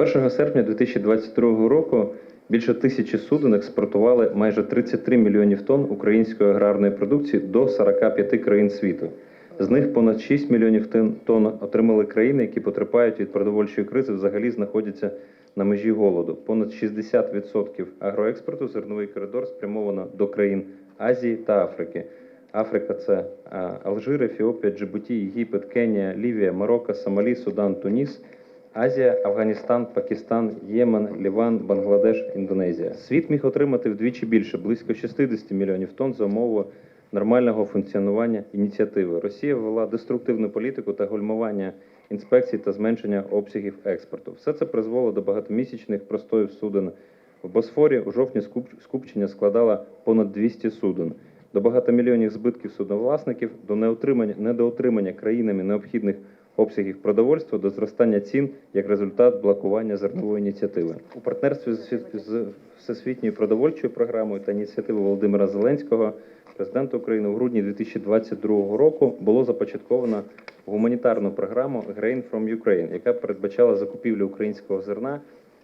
1 серпня 2022 року більше тисячі суден експортували майже 33 мільйонів тонн української аграрної продукції до 45 країн світу. З них понад 6 мільйонів тонн- отримали країни, які потерпають від продовольчої кризи, взагалі знаходяться на межі голоду. Понад 60% агроекспорту зерновий коридор спрямовано до країн Азії та Африки. Африка це Алжир, Ефіопія, Джибуті, Єгипет, Кенія, Лівія, Марокко, Сомалі, Судан, Туніс. Азія, Афганістан, Пакистан, Ємен, Ліван, Бангладеш, Індонезія. Світ міг отримати вдвічі більше, близько 60 мільйонів тонн за умови нормального функціонування ініціативи. Росія ввела деструктивну політику та гальмування інспекцій та зменшення обсягів експорту. Все це призвело до багатомісячних простоїв суден в Босфорі. У жовтні скуп- скупчення складало понад 200 суден. До багатомільйонних збитків судновласників, до недоотримання країнами необхідних обсягів продовольства до зростання цін як результат блокування зернової ініціативи. У партнерстві з Всесвітньою продовольчою програмою та ініціативою Володимира Зеленського, президента України у грудні 2022 року було започатковано гуманітарну програму Grain from Ukraine, яка передбачала закупівлю українського зерна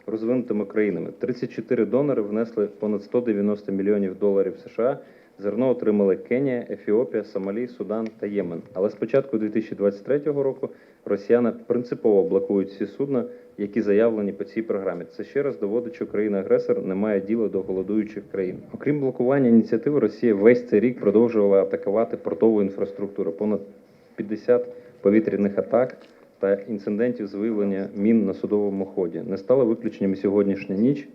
розвинутими країнами. 34 донори внесли понад 190 мільйонів доларів США. Зерно отримали Кенія, Ефіопія, Сомалі, Судан та Ємен. Але з початку 2023 року росіяни принципово блокують всі судна, які заявлені по цій програмі. Це ще раз доводить, що країна-агресор не має діла до голодуючих країн. Окрім блокування ініціативи, Росія весь цей рік продовжувала атакувати портову інфраструктуру. Понад 50 повітряних атак та інцидентів з виявлення мін на судовому ході. Не стало виключенням сьогоднішня ніч.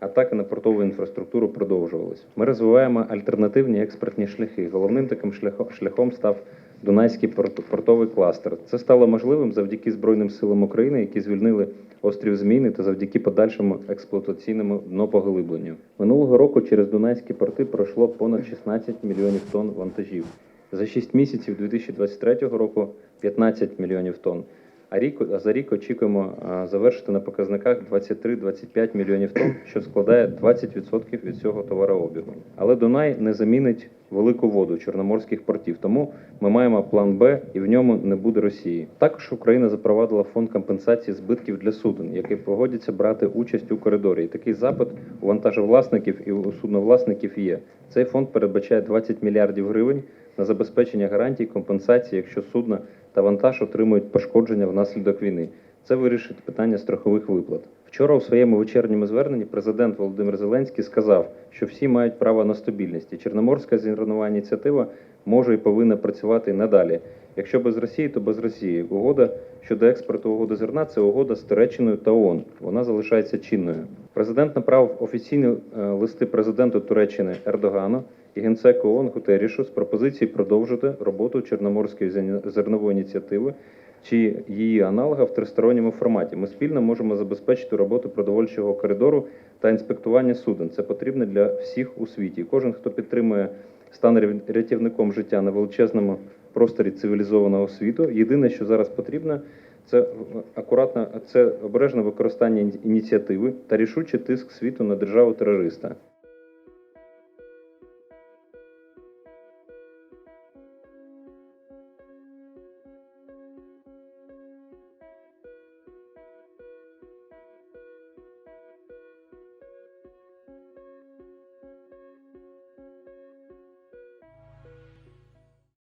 Атаки на портову інфраструктуру продовжувались. Ми розвиваємо альтернативні експортні шляхи. Головним таким шляхом, став Дунайський порт- портовий кластер. Це стало можливим завдяки Збройним силам України, які звільнили острів Зміни та завдяки подальшому експлуатаційному днопоглибленню. Минулого року через Дунайські порти пройшло понад 16 мільйонів тонн вантажів. За 6 місяців 2023 року 15 мільйонів тонн. А рік за рік очікуємо завершити на показниках 23-25 мільйонів тонн, що складає 20% від цього товарообігу. Але Дунай не замінить велику воду чорноморських портів, тому ми маємо план Б, і в ньому не буде Росії. Також Україна запровадила фонд компенсації збитків для суден, який погодяться брати участь у коридорі. І такий запит у вантажовласників і у судновласників є. Цей фонд передбачає 20 мільярдів гривень на забезпечення гарантій компенсації, якщо судна та вантаж отримують пошкодження внаслідок війни. Це вирішить питання страхових виплат. Вчора у своєму вечірньому зверненні президент Володимир Зеленський сказав, що всі мають право на стабільність, і Чорноморська зернова ініціатива може і повинна працювати надалі. Якщо без Росії, то без Росії. Угода щодо експорту угоди зерна це угода з Туреччиною та ООН. Вона залишається чинною. Президент направив офіційні е, листи президенту Туреччини Ердогану і генсеку ООН Гутерішу з пропозицією продовжити роботу Чорноморської зернової ініціативи чи її аналога в тристоронньому форматі. Ми спільно можемо забезпечити роботу продовольчого коридору та інспектування суден. Це потрібно для всіх у світі. Кожен, хто підтримує стане рятівником життя на величезному просторі цивілізованого світу. Єдине, що зараз потрібно, це акуратно, це обережне використання ініціативи та рішучий тиск світу на державу терориста.